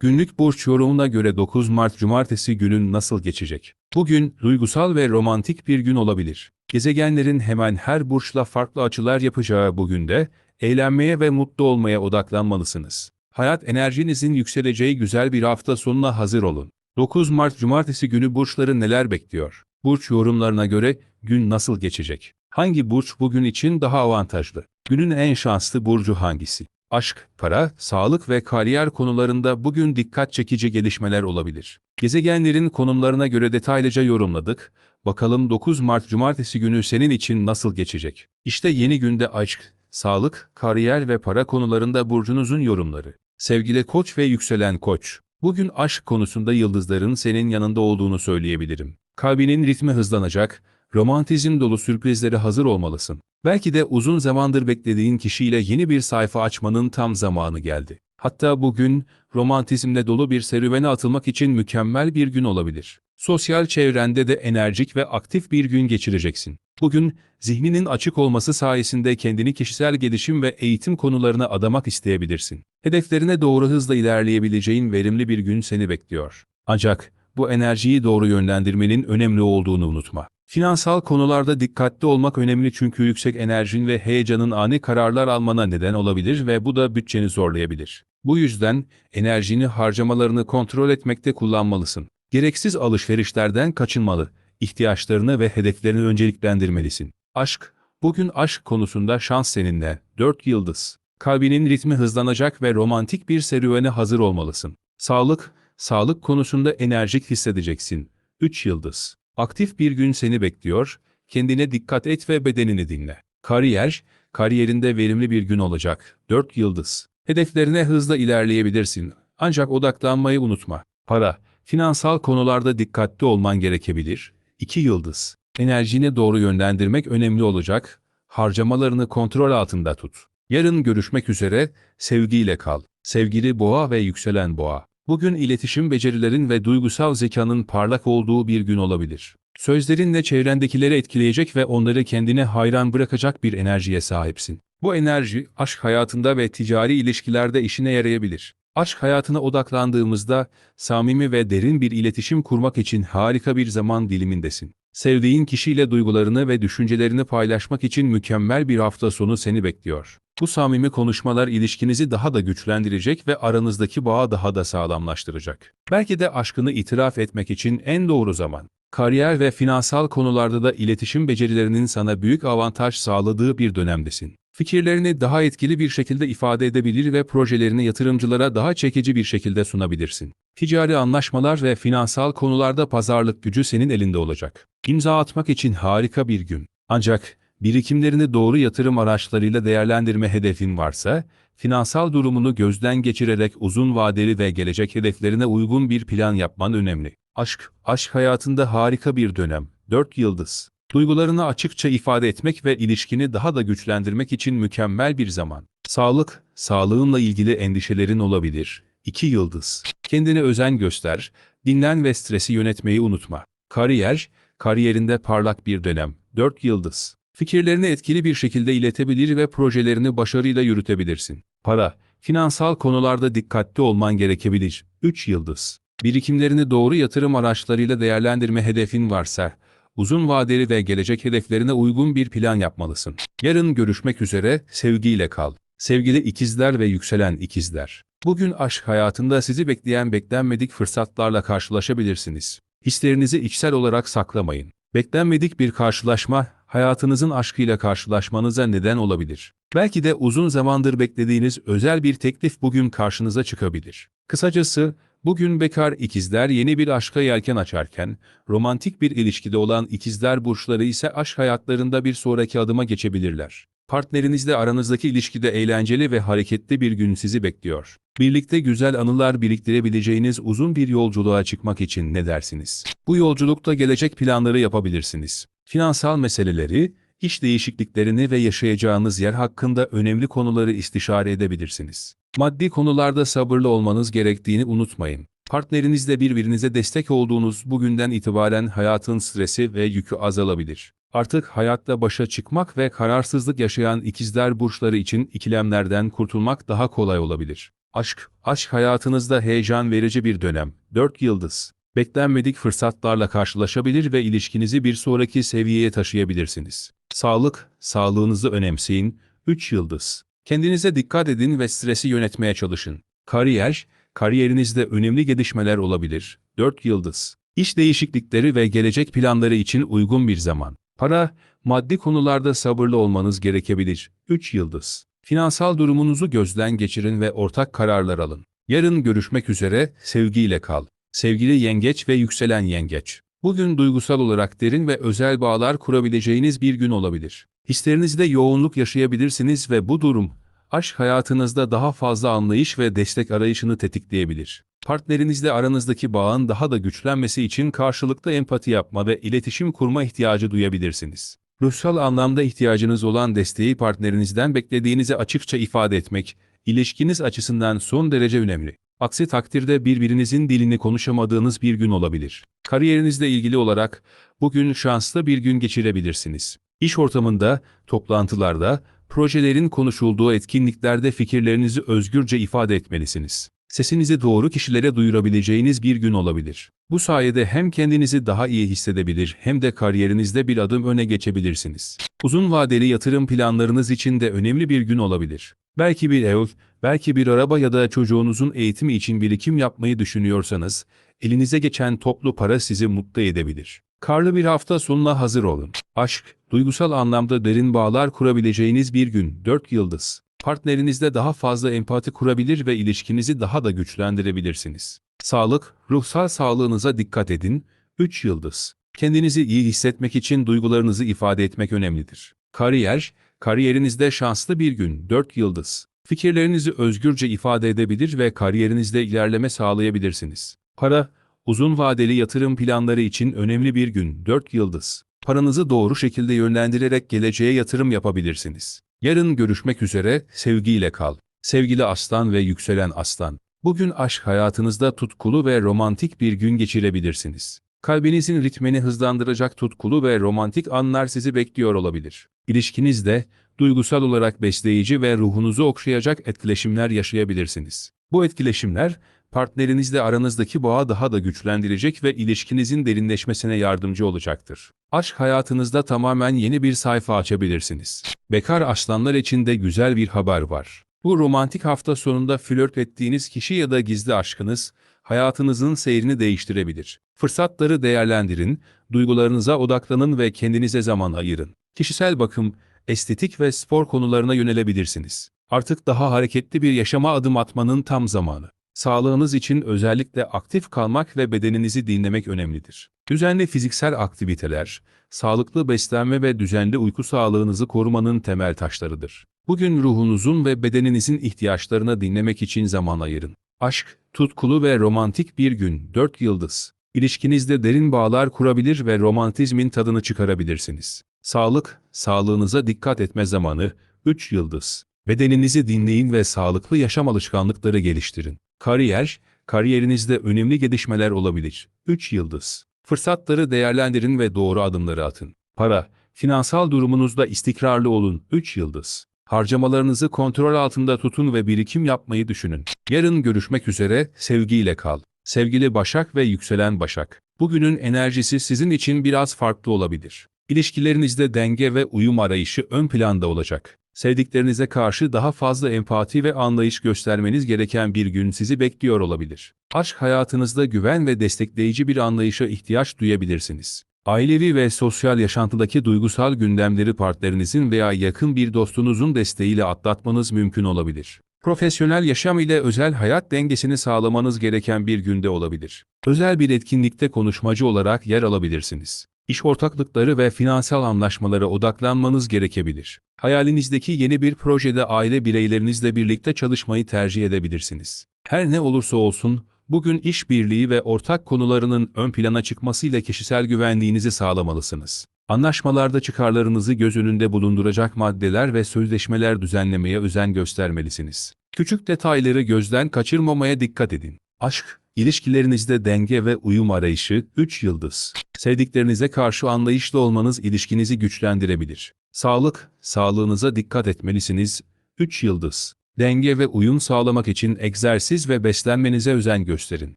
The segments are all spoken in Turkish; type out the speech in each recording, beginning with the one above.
Günlük burç yorumuna göre 9 Mart Cumartesi günün nasıl geçecek? Bugün duygusal ve romantik bir gün olabilir. Gezegenlerin hemen her burçla farklı açılar yapacağı bugün de eğlenmeye ve mutlu olmaya odaklanmalısınız. Hayat enerjinizin yükseleceği güzel bir hafta sonuna hazır olun. 9 Mart Cumartesi günü burçları neler bekliyor? Burç yorumlarına göre gün nasıl geçecek? Hangi burç bugün için daha avantajlı? Günün en şanslı burcu hangisi? Aşk, para, sağlık ve kariyer konularında bugün dikkat çekici gelişmeler olabilir. Gezegenlerin konumlarına göre detaylıca yorumladık. Bakalım 9 Mart Cumartesi günü senin için nasıl geçecek? İşte yeni günde aşk, sağlık, kariyer ve para konularında burcunuzun yorumları. Sevgili Koç ve yükselen Koç, bugün aşk konusunda yıldızların senin yanında olduğunu söyleyebilirim. Kalbinin ritmi hızlanacak, romantizm dolu sürprizlere hazır olmalısın. Belki de uzun zamandır beklediğin kişiyle yeni bir sayfa açmanın tam zamanı geldi. Hatta bugün romantizmle dolu bir serüvene atılmak için mükemmel bir gün olabilir. Sosyal çevrende de enerjik ve aktif bir gün geçireceksin. Bugün zihninin açık olması sayesinde kendini kişisel gelişim ve eğitim konularına adamak isteyebilirsin. Hedeflerine doğru hızla ilerleyebileceğin verimli bir gün seni bekliyor. Ancak bu enerjiyi doğru yönlendirmenin önemli olduğunu unutma. Finansal konularda dikkatli olmak önemli çünkü yüksek enerjin ve heyecanın ani kararlar almana neden olabilir ve bu da bütçeni zorlayabilir. Bu yüzden enerjini harcamalarını kontrol etmekte kullanmalısın. Gereksiz alışverişlerden kaçınmalı, ihtiyaçlarını ve hedeflerini önceliklendirmelisin. Aşk, bugün aşk konusunda şans seninle, 4 yıldız. Kalbinin ritmi hızlanacak ve romantik bir serüvene hazır olmalısın. Sağlık, sağlık konusunda enerjik hissedeceksin. 3 yıldız. Aktif bir gün seni bekliyor, kendine dikkat et ve bedenini dinle. Kariyer, kariyerinde verimli bir gün olacak. 4 yıldız. Hedeflerine hızla ilerleyebilirsin. Ancak odaklanmayı unutma. Para, finansal konularda dikkatli olman gerekebilir. 2 yıldız. Enerjini doğru yönlendirmek önemli olacak. Harcamalarını kontrol altında tut. Yarın görüşmek üzere, sevgiyle kal. Sevgili boğa ve yükselen boğa. Bugün iletişim becerilerin ve duygusal zekanın parlak olduğu bir gün olabilir. Sözlerinle çevrendekileri etkileyecek ve onları kendine hayran bırakacak bir enerjiye sahipsin. Bu enerji, aşk hayatında ve ticari ilişkilerde işine yarayabilir. Aşk hayatına odaklandığımızda, samimi ve derin bir iletişim kurmak için harika bir zaman dilimindesin. Sevdiğin kişiyle duygularını ve düşüncelerini paylaşmak için mükemmel bir hafta sonu seni bekliyor. Bu samimi konuşmalar ilişkinizi daha da güçlendirecek ve aranızdaki bağı daha da sağlamlaştıracak. Belki de aşkını itiraf etmek için en doğru zaman. Kariyer ve finansal konularda da iletişim becerilerinin sana büyük avantaj sağladığı bir dönemdesin. Fikirlerini daha etkili bir şekilde ifade edebilir ve projelerini yatırımcılara daha çekici bir şekilde sunabilirsin. Ticari anlaşmalar ve finansal konularda pazarlık gücü senin elinde olacak. İmza atmak için harika bir gün. Ancak birikimlerini doğru yatırım araçlarıyla değerlendirme hedefin varsa, finansal durumunu gözden geçirerek uzun vadeli ve gelecek hedeflerine uygun bir plan yapman önemli. Aşk, aşk hayatında harika bir dönem. 4 yıldız. Duygularını açıkça ifade etmek ve ilişkini daha da güçlendirmek için mükemmel bir zaman. Sağlık, sağlığınla ilgili endişelerin olabilir. 2 yıldız. Kendine özen göster, dinlen ve stresi yönetmeyi unutma. Kariyer, kariyerinde parlak bir dönem. 4 yıldız. Fikirlerini etkili bir şekilde iletebilir ve projelerini başarıyla yürütebilirsin. Para, finansal konularda dikkatli olman gerekebilir. 3 yıldız. Birikimlerini doğru yatırım araçlarıyla değerlendirme hedefin varsa, uzun vadeli ve gelecek hedeflerine uygun bir plan yapmalısın. Yarın görüşmek üzere, sevgiyle kal. Sevgili ikizler ve yükselen ikizler. Bugün aşk hayatında sizi bekleyen beklenmedik fırsatlarla karşılaşabilirsiniz. Hislerinizi içsel olarak saklamayın. Beklenmedik bir karşılaşma, hayatınızın aşkıyla karşılaşmanıza neden olabilir. Belki de uzun zamandır beklediğiniz özel bir teklif bugün karşınıza çıkabilir. Kısacası, bugün bekar ikizler yeni bir aşka yelken açarken, romantik bir ilişkide olan ikizler burçları ise aşk hayatlarında bir sonraki adıma geçebilirler. Partnerinizle aranızdaki ilişkide eğlenceli ve hareketli bir gün sizi bekliyor. Birlikte güzel anılar biriktirebileceğiniz uzun bir yolculuğa çıkmak için ne dersiniz? Bu yolculukta gelecek planları yapabilirsiniz. Finansal meseleleri, iş değişikliklerini ve yaşayacağınız yer hakkında önemli konuları istişare edebilirsiniz. Maddi konularda sabırlı olmanız gerektiğini unutmayın. Partnerinizle birbirinize destek olduğunuz bugünden itibaren hayatın stresi ve yükü azalabilir. Artık hayatta başa çıkmak ve kararsızlık yaşayan ikizler burçları için ikilemlerden kurtulmak daha kolay olabilir. Aşk, aşk hayatınızda heyecan verici bir dönem. 4 yıldız. Beklenmedik fırsatlarla karşılaşabilir ve ilişkinizi bir sonraki seviyeye taşıyabilirsiniz. Sağlık, sağlığınızı önemseyin. 3 yıldız. Kendinize dikkat edin ve stresi yönetmeye çalışın. Kariyer, kariyerinizde önemli gelişmeler olabilir. 4 yıldız. İş değişiklikleri ve gelecek planları için uygun bir zaman. Para, maddi konularda sabırlı olmanız gerekebilir. 3 yıldız. Finansal durumunuzu gözden geçirin ve ortak kararlar alın. Yarın görüşmek üzere, sevgiyle kal. Sevgili yengeç ve yükselen yengeç. Bugün duygusal olarak derin ve özel bağlar kurabileceğiniz bir gün olabilir. Hislerinizde yoğunluk yaşayabilirsiniz ve bu durum, aşk hayatınızda daha fazla anlayış ve destek arayışını tetikleyebilir. Partnerinizle aranızdaki bağın daha da güçlenmesi için karşılıklı empati yapma ve iletişim kurma ihtiyacı duyabilirsiniz. Ruhsal anlamda ihtiyacınız olan desteği partnerinizden beklediğinizi açıkça ifade etmek, ilişkiniz açısından son derece önemli. Aksi takdirde birbirinizin dilini konuşamadığınız bir gün olabilir. Kariyerinizle ilgili olarak bugün şanslı bir gün geçirebilirsiniz. İş ortamında, toplantılarda, projelerin konuşulduğu etkinliklerde fikirlerinizi özgürce ifade etmelisiniz. Sesinizi doğru kişilere duyurabileceğiniz bir gün olabilir. Bu sayede hem kendinizi daha iyi hissedebilir hem de kariyerinizde bir adım öne geçebilirsiniz. Uzun vadeli yatırım planlarınız için de önemli bir gün olabilir. Belki bir ev, belki bir araba ya da çocuğunuzun eğitimi için birikim yapmayı düşünüyorsanız, elinize geçen toplu para sizi mutlu edebilir. Karlı bir hafta sonuna hazır olun. Aşk, duygusal anlamda derin bağlar kurabileceğiniz bir gün, 4 yıldız. Partnerinizle daha fazla empati kurabilir ve ilişkinizi daha da güçlendirebilirsiniz. Sağlık, ruhsal sağlığınıza dikkat edin. 3 yıldız. Kendinizi iyi hissetmek için duygularınızı ifade etmek önemlidir. Kariyer, kariyerinizde şanslı bir gün. 4 yıldız. Fikirlerinizi özgürce ifade edebilir ve kariyerinizde ilerleme sağlayabilirsiniz. Para, uzun vadeli yatırım planları için önemli bir gün. 4 yıldız. Paranızı doğru şekilde yönlendirerek geleceğe yatırım yapabilirsiniz. Yarın görüşmek üzere, sevgiyle kal. Sevgili aslan ve yükselen aslan. Bugün aşk hayatınızda tutkulu ve romantik bir gün geçirebilirsiniz. Kalbinizin ritmini hızlandıracak tutkulu ve romantik anlar sizi bekliyor olabilir. İlişkinizde, duygusal olarak besleyici ve ruhunuzu okşayacak etkileşimler yaşayabilirsiniz. Bu etkileşimler, partnerinizle aranızdaki bağı daha da güçlendirecek ve ilişkinizin derinleşmesine yardımcı olacaktır. Aşk hayatınızda tamamen yeni bir sayfa açabilirsiniz. Bekar aslanlar için de güzel bir haber var. Bu romantik hafta sonunda flört ettiğiniz kişi ya da gizli aşkınız, hayatınızın seyrini değiştirebilir. Fırsatları değerlendirin, duygularınıza odaklanın ve kendinize zaman ayırın. Kişisel bakım, estetik ve spor konularına yönelebilirsiniz. Artık daha hareketli bir yaşama adım atmanın tam zamanı. Sağlığınız için özellikle aktif kalmak ve bedeninizi dinlemek önemlidir. Düzenli fiziksel aktiviteler, sağlıklı beslenme ve düzenli uyku sağlığınızı korumanın temel taşlarıdır. Bugün ruhunuzun ve bedeninizin ihtiyaçlarına dinlemek için zaman ayırın. Aşk, tutkulu ve romantik bir gün, 4 yıldız. İlişkinizde derin bağlar kurabilir ve romantizmin tadını çıkarabilirsiniz. Sağlık, sağlığınıza dikkat etme zamanı, 3 yıldız. Bedeninizi dinleyin ve sağlıklı yaşam alışkanlıkları geliştirin. Kariyer, kariyerinizde önemli gelişmeler olabilir. 3 yıldız. Fırsatları değerlendirin ve doğru adımları atın. Para, finansal durumunuzda istikrarlı olun. 3 yıldız. Harcamalarınızı kontrol altında tutun ve birikim yapmayı düşünün. Yarın görüşmek üzere, sevgiyle kal. Sevgili Başak ve yükselen Başak. Bugünün enerjisi sizin için biraz farklı olabilir. İlişkilerinizde denge ve uyum arayışı ön planda olacak. Sevdiklerinize karşı daha fazla empati ve anlayış göstermeniz gereken bir gün sizi bekliyor olabilir. Aşk hayatınızda güven ve destekleyici bir anlayışa ihtiyaç duyabilirsiniz. Ailevi ve sosyal yaşantıdaki duygusal gündemleri partnerinizin veya yakın bir dostunuzun desteğiyle atlatmanız mümkün olabilir. Profesyonel yaşam ile özel hayat dengesini sağlamanız gereken bir günde olabilir. Özel bir etkinlikte konuşmacı olarak yer alabilirsiniz. İş ortaklıkları ve finansal anlaşmalara odaklanmanız gerekebilir. Hayalinizdeki yeni bir projede aile bireylerinizle birlikte çalışmayı tercih edebilirsiniz. Her ne olursa olsun, bugün işbirliği ve ortak konularının ön plana çıkmasıyla kişisel güvenliğinizi sağlamalısınız. Anlaşmalarda çıkarlarınızı göz önünde bulunduracak maddeler ve sözleşmeler düzenlemeye özen göstermelisiniz. Küçük detayları gözden kaçırmamaya dikkat edin. Aşk, ilişkilerinizde denge ve uyum arayışı 3 yıldız. Sevdiklerinize karşı anlayışlı olmanız ilişkinizi güçlendirebilir. Sağlık, sağlığınıza dikkat etmelisiniz. 3 yıldız. Denge ve uyum sağlamak için egzersiz ve beslenmenize özen gösterin.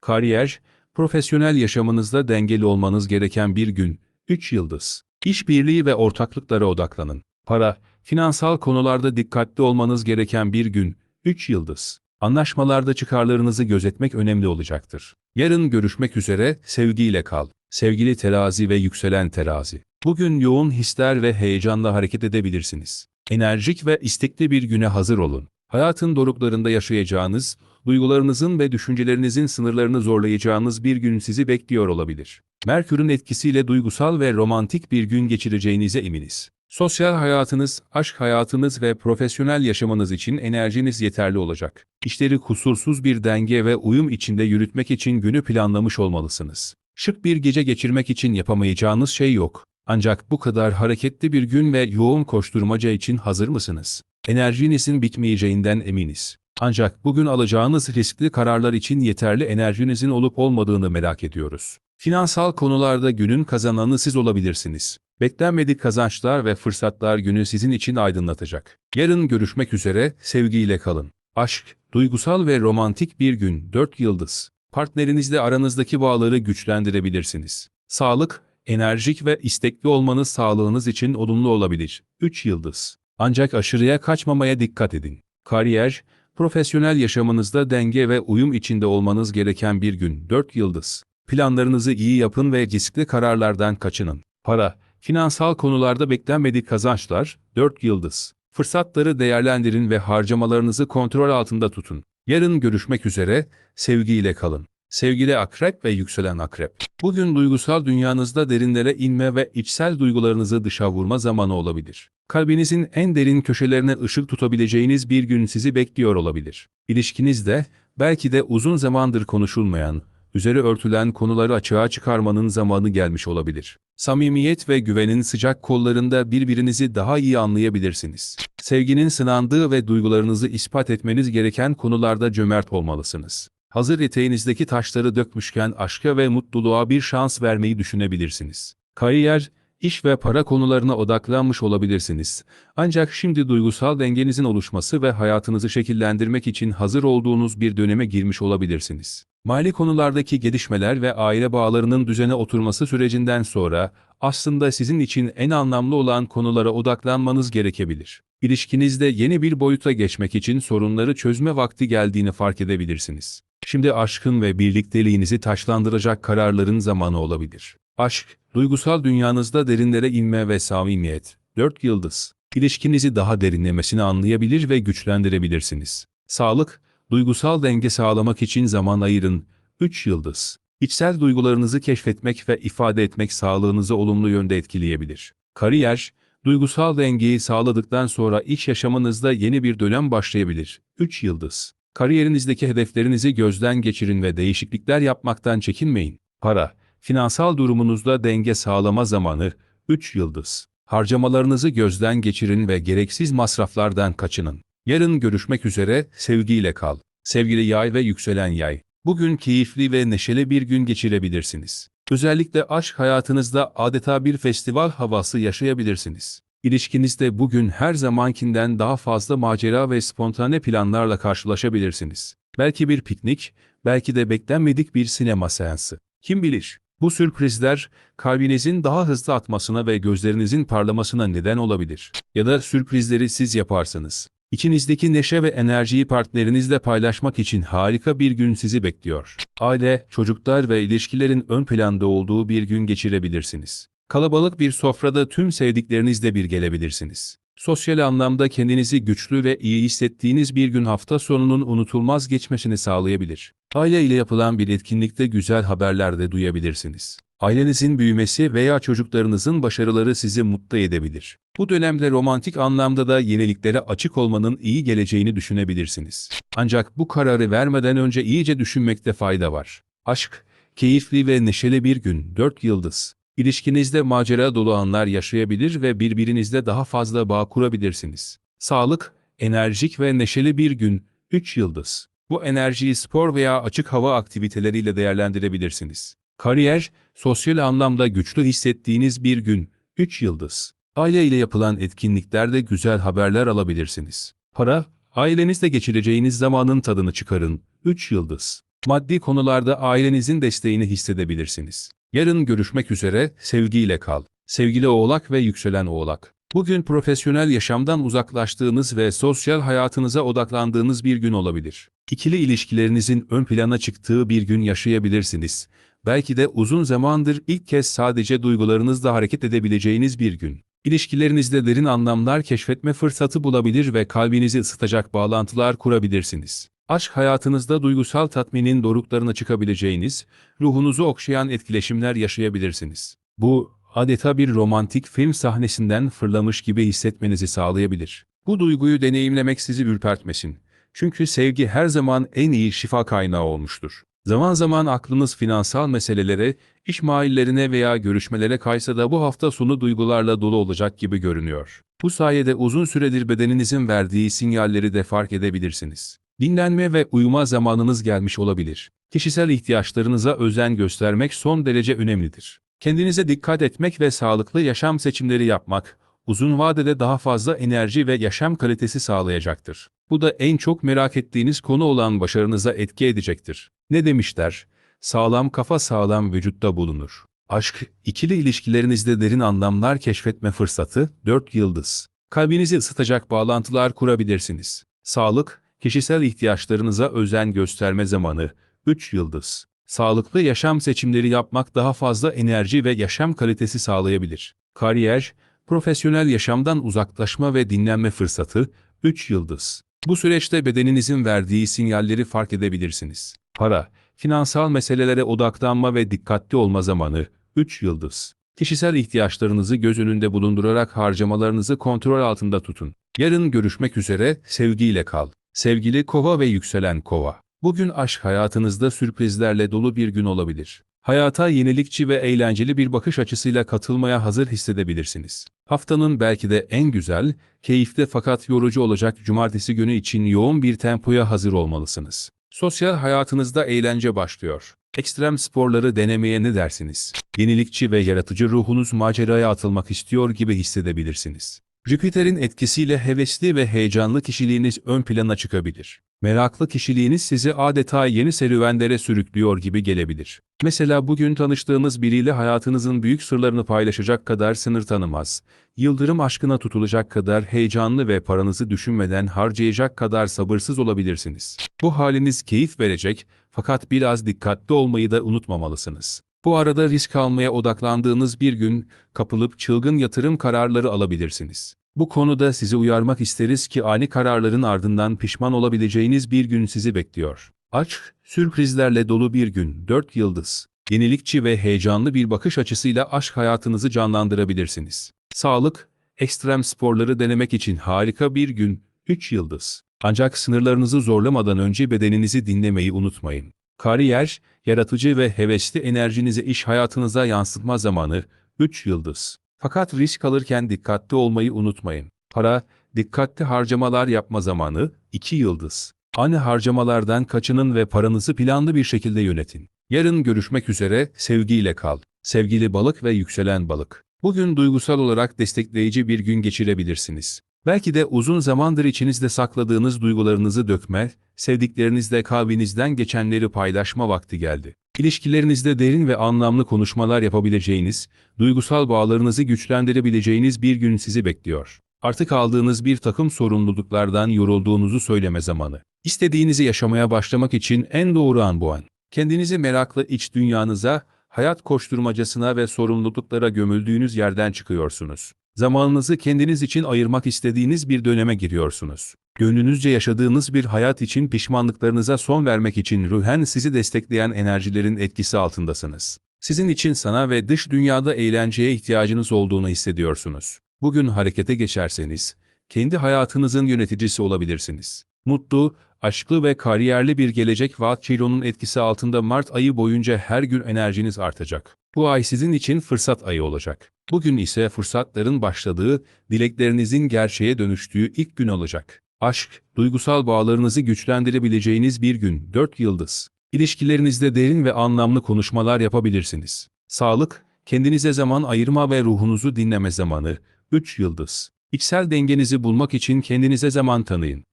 Kariyer, profesyonel yaşamınızda dengeli olmanız gereken bir gün. 3 yıldız. İşbirliği ve ortaklıklara odaklanın. Para, finansal konularda dikkatli olmanız gereken bir gün. 3 yıldız. Anlaşmalarda çıkarlarınızı gözetmek önemli olacaktır. Yarın görüşmek üzere, sevgiyle kal. Sevgili terazi ve yükselen terazi. Bugün yoğun hisler ve heyecanla hareket edebilirsiniz. Enerjik ve istekli bir güne hazır olun. Hayatın doruklarında yaşayacağınız, duygularınızın ve düşüncelerinizin sınırlarını zorlayacağınız bir gün sizi bekliyor olabilir. Merkür'ün etkisiyle duygusal ve romantik bir gün geçireceğinize eminiz. Sosyal hayatınız, aşk hayatınız ve profesyonel yaşamınız için enerjiniz yeterli olacak. İşleri kusursuz bir denge ve uyum içinde yürütmek için günü planlamış olmalısınız. Şık bir gece geçirmek için yapamayacağınız şey yok. Ancak bu kadar hareketli bir gün ve yoğun koşturmaca için hazır mısınız? Enerjinizin bitmeyeceğinden eminiz. Ancak bugün alacağınız riskli kararlar için yeterli enerjinizin olup olmadığını merak ediyoruz. Finansal konularda günün kazananı siz olabilirsiniz. Beklenmedik kazançlar ve fırsatlar günü sizin için aydınlatacak. Yarın görüşmek üzere, sevgiyle kalın. Aşk, duygusal ve romantik bir gün, 4 yıldız. Partnerinizle aranızdaki bağları güçlendirebilirsiniz. Sağlık, enerjik ve istekli olmanız sağlığınız için olumlu olabilir. 3 yıldız. Ancak aşırıya kaçmamaya dikkat edin. Kariyer, profesyonel yaşamınızda denge ve uyum içinde olmanız gereken bir gün. 4 yıldız. Planlarınızı iyi yapın ve riskli kararlardan kaçının. Para, finansal konularda beklenmedik kazançlar. 4 yıldız. Fırsatları değerlendirin ve harcamalarınızı kontrol altında tutun. Yarın görüşmek üzere, sevgiyle kalın. Sevgili akrep ve yükselen akrep. Bugün duygusal dünyanızda derinlere inme ve içsel duygularınızı dışa vurma zamanı olabilir. Kalbinizin en derin köşelerine ışık tutabileceğiniz bir gün sizi bekliyor olabilir. İlişkinizde, belki de uzun zamandır konuşulmayan, üzeri örtülen konuları açığa çıkarmanın zamanı gelmiş olabilir. Samimiyet ve güvenin sıcak kollarında birbirinizi daha iyi anlayabilirsiniz. Sevginin sınandığı ve duygularınızı ispat etmeniz gereken konularda cömert olmalısınız. Hazır eteğinizdeki taşları dökmüşken aşka ve mutluluğa bir şans vermeyi düşünebilirsiniz. Kariyer, iş ve para konularına odaklanmış olabilirsiniz. Ancak şimdi duygusal dengenizin oluşması ve hayatınızı şekillendirmek için hazır olduğunuz bir döneme girmiş olabilirsiniz. Mali konulardaki gelişmeler ve aile bağlarının düzene oturması sürecinden sonra aslında sizin için en anlamlı olan konulara odaklanmanız gerekebilir. İlişkinizde yeni bir boyuta geçmek için sorunları çözme vakti geldiğini fark edebilirsiniz. Şimdi aşkın ve birlikteliğinizi taşlandıracak kararların zamanı olabilir. Aşk, duygusal dünyanızda derinlere inme ve samimiyet. 4 yıldız. İlişkinizi daha derinlemesine anlayabilir ve güçlendirebilirsiniz. Sağlık, duygusal denge sağlamak için zaman ayırın. 3 yıldız. İçsel duygularınızı keşfetmek ve ifade etmek sağlığınızı olumlu yönde etkileyebilir. Kariyer, duygusal dengeyi sağladıktan sonra iş yaşamınızda yeni bir dönem başlayabilir. 3 yıldız. Kariyerinizdeki hedeflerinizi gözden geçirin ve değişiklikler yapmaktan çekinmeyin. Para, finansal durumunuzda denge sağlama zamanı, 3 yıldız. Harcamalarınızı gözden geçirin ve gereksiz masraflardan kaçının. Yarın görüşmek üzere, sevgiyle kal. Sevgili yay ve yükselen yay. Bugün keyifli ve neşeli bir gün geçirebilirsiniz. Özellikle aşk hayatınızda adeta bir festival havası yaşayabilirsiniz. İlişkinizde bugün her zamankinden daha fazla macera ve spontane planlarla karşılaşabilirsiniz. Belki bir piknik, belki de beklenmedik bir sinema seansı. Kim bilir? Bu sürprizler kalbinizin daha hızlı atmasına ve gözlerinizin parlamasına neden olabilir. Ya da sürprizleri siz yaparsınız. İçinizdeki neşe ve enerjiyi partnerinizle paylaşmak için harika bir gün sizi bekliyor. Aile, çocuklar ve ilişkilerin ön planda olduğu bir gün geçirebilirsiniz. Kalabalık bir sofrada tüm sevdiklerinizle bir gelebilirsiniz. Sosyal anlamda kendinizi güçlü ve iyi hissettiğiniz bir gün hafta sonunun unutulmaz geçmesini sağlayabilir. Aile ile yapılan bir etkinlikte güzel haberler de duyabilirsiniz. Ailenizin büyümesi veya çocuklarınızın başarıları sizi mutlu edebilir. Bu dönemde romantik anlamda da yeniliklere açık olmanın iyi geleceğini düşünebilirsiniz. Ancak bu kararı vermeden önce iyice düşünmekte fayda var. Aşk, keyifli ve neşeli bir gün, 4 yıldız. İlişkinizde macera dolu anlar yaşayabilir ve birbirinizle daha fazla bağ kurabilirsiniz. Sağlık, enerjik ve neşeli bir gün, 3 yıldız. Bu enerjiyi spor veya açık hava aktiviteleriyle değerlendirebilirsiniz. Kariyer, sosyal anlamda güçlü hissettiğiniz bir gün, 3 yıldız. Aile ile yapılan etkinliklerde güzel haberler alabilirsiniz. Para, Ailenizle geçireceğiniz zamanın tadını çıkarın. 3 yıldız. Maddi konularda ailenizin desteğini hissedebilirsiniz. Yarın görüşmek üzere, sevgiyle kal. Sevgili Oğlak ve yükselen Oğlak. Bugün profesyonel yaşamdan uzaklaştığınız ve sosyal hayatınıza odaklandığınız bir gün olabilir. İkili ilişkilerinizin ön plana çıktığı bir gün yaşayabilirsiniz. Belki de uzun zamandır ilk kez sadece duygularınızla hareket edebileceğiniz bir gün. İlişkilerinizde derin anlamlar keşfetme fırsatı bulabilir ve kalbinizi ısıtacak bağlantılar kurabilirsiniz. Aşk hayatınızda duygusal tatminin doruklarına çıkabileceğiniz, ruhunuzu okşayan etkileşimler yaşayabilirsiniz. Bu, adeta bir romantik film sahnesinden fırlamış gibi hissetmenizi sağlayabilir. Bu duyguyu deneyimlemek sizi ürpertmesin. Çünkü sevgi her zaman en iyi şifa kaynağı olmuştur. Zaman zaman aklınız finansal meselelere, iş maillerine veya görüşmelere kaysa da bu hafta sonu duygularla dolu olacak gibi görünüyor. Bu sayede uzun süredir bedeninizin verdiği sinyalleri de fark edebilirsiniz. Dinlenme ve uyuma zamanınız gelmiş olabilir. Kişisel ihtiyaçlarınıza özen göstermek son derece önemlidir. Kendinize dikkat etmek ve sağlıklı yaşam seçimleri yapmak, uzun vadede daha fazla enerji ve yaşam kalitesi sağlayacaktır. Bu da en çok merak ettiğiniz konu olan başarınıza etki edecektir. Ne demişler? Sağlam kafa sağlam vücutta bulunur. Aşk, ikili ilişkilerinizde derin anlamlar keşfetme fırsatı, 4 yıldız. Kalbinizi ısıtacak bağlantılar kurabilirsiniz. Sağlık, kişisel ihtiyaçlarınıza özen gösterme zamanı, 3 yıldız. Sağlıklı yaşam seçimleri yapmak daha fazla enerji ve yaşam kalitesi sağlayabilir. Kariyer, profesyonel yaşamdan uzaklaşma ve dinlenme fırsatı, 3 yıldız. Bu süreçte bedeninizin verdiği sinyalleri fark edebilirsiniz. Para, finansal meselelere odaklanma ve dikkatli olma zamanı, 3 yıldız. Kişisel ihtiyaçlarınızı göz önünde bulundurarak harcamalarınızı kontrol altında tutun. Yarın görüşmek üzere, sevgiyle kal. Sevgili kova ve yükselen kova. Bugün aşk hayatınızda sürprizlerle dolu bir gün olabilir. Hayata yenilikçi ve eğlenceli bir bakış açısıyla katılmaya hazır hissedebilirsiniz. Haftanın belki de en güzel, keyifli fakat yorucu olacak cumartesi günü için yoğun bir tempoya hazır olmalısınız. Sosyal hayatınızda eğlence başlıyor. Ekstrem sporları denemeye ne dersiniz? Yenilikçi ve yaratıcı ruhunuz maceraya atılmak istiyor gibi hissedebilirsiniz. Jüpiter'in etkisiyle hevesli ve heyecanlı kişiliğiniz ön plana çıkabilir. Meraklı kişiliğiniz sizi adeta yeni serüvenlere sürüklüyor gibi gelebilir. Mesela bugün tanıştığınız biriyle hayatınızın büyük sırlarını paylaşacak kadar sınır tanımaz, yıldırım aşkına tutulacak kadar heyecanlı ve paranızı düşünmeden harcayacak kadar sabırsız olabilirsiniz. Bu haliniz keyif verecek fakat biraz dikkatli olmayı da unutmamalısınız. Bu arada risk almaya odaklandığınız bir gün kapılıp çılgın yatırım kararları alabilirsiniz. Bu konuda sizi uyarmak isteriz ki ani kararların ardından pişman olabileceğiniz bir gün sizi bekliyor. Aşk, sürprizlerle dolu bir gün, 4 yıldız. Yenilikçi ve heyecanlı bir bakış açısıyla aşk hayatınızı canlandırabilirsiniz. Sağlık, ekstrem sporları denemek için harika bir gün, 3 yıldız. Ancak sınırlarınızı zorlamadan önce bedeninizi dinlemeyi unutmayın. Kariyer, yaratıcı ve hevesli enerjinizi iş hayatınıza yansıtma zamanı, 3 yıldız. Fakat risk alırken dikkatli olmayı unutmayın. Para, dikkatli harcamalar yapma zamanı, 2 yıldız. Ani harcamalardan kaçının ve paranızı planlı bir şekilde yönetin. Yarın görüşmek üzere, sevgiyle kal. Sevgili balık ve yükselen balık. Bugün duygusal olarak destekleyici bir gün geçirebilirsiniz. Belki de uzun zamandır içinizde sakladığınız duygularınızı dökme, sevdiklerinizle kalbinizden geçenleri paylaşma vakti geldi. İlişkilerinizde derin ve anlamlı konuşmalar yapabileceğiniz, duygusal bağlarınızı güçlendirebileceğiniz bir gün sizi bekliyor. Artık aldığınız bir takım sorumluluklardan yorulduğunuzu söyleme zamanı. İstediğinizi yaşamaya başlamak için en doğru an bu an. Kendinizi meraklı iç dünyanıza, hayat koşturmacasına ve sorumluluklara gömüldüğünüz yerden çıkıyorsunuz. Zamanınızı kendiniz için ayırmak istediğiniz bir döneme giriyorsunuz. Gönlünüzce yaşadığınız bir hayat için pişmanlıklarınıza son vermek için ruhen sizi destekleyen enerjilerin etkisi altındasınız. Sizin için sana ve dış dünyada eğlenceye ihtiyacınız olduğunu hissediyorsunuz. Bugün harekete geçerseniz, kendi hayatınızın yöneticisi olabilirsiniz. Mutlu, aşklı ve kariyerli bir gelecek vaat Chiron'un etkisi altında Mart ayı boyunca her gün enerjiniz artacak. Bu ay sizin için fırsat ayı olacak. Bugün ise fırsatların başladığı, dileklerinizin gerçeğe dönüştüğü ilk gün olacak. Aşk, duygusal bağlarınızı güçlendirebileceğiniz bir gün, 4 yıldız. İlişkilerinizde derin ve anlamlı konuşmalar yapabilirsiniz. Sağlık, kendinize zaman ayırma ve ruhunuzu dinleme zamanı, 3 yıldız. İçsel dengenizi bulmak için kendinize zaman tanıyın.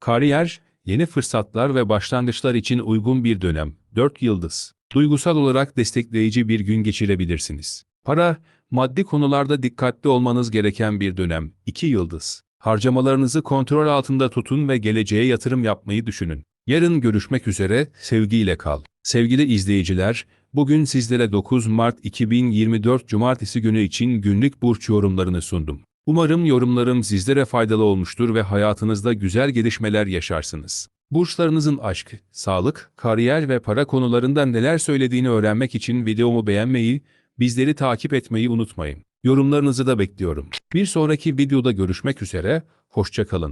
Kariyer, yeni fırsatlar ve başlangıçlar için uygun bir dönem. 4 yıldız. Duygusal olarak destekleyici bir gün geçirebilirsiniz. Para, maddi konularda dikkatli olmanız gereken bir dönem. 2 yıldız. Harcamalarınızı kontrol altında tutun ve geleceğe yatırım yapmayı düşünün. Yarın görüşmek üzere, sevgiyle kal. Sevgili izleyiciler, bugün sizlere 9 Mart 2024 Cumartesi günü için günlük burç yorumlarını sundum. Umarım yorumlarım sizlere faydalı olmuştur ve hayatınızda güzel gelişmeler yaşarsınız. Burçlarınızın aşk, sağlık, kariyer ve para konularında neler söylediğini öğrenmek için videomu beğenmeyi, bizleri takip etmeyi unutmayın. Yorumlarınızı da bekliyorum. Bir sonraki videoda görüşmek üzere, hoşça kalın.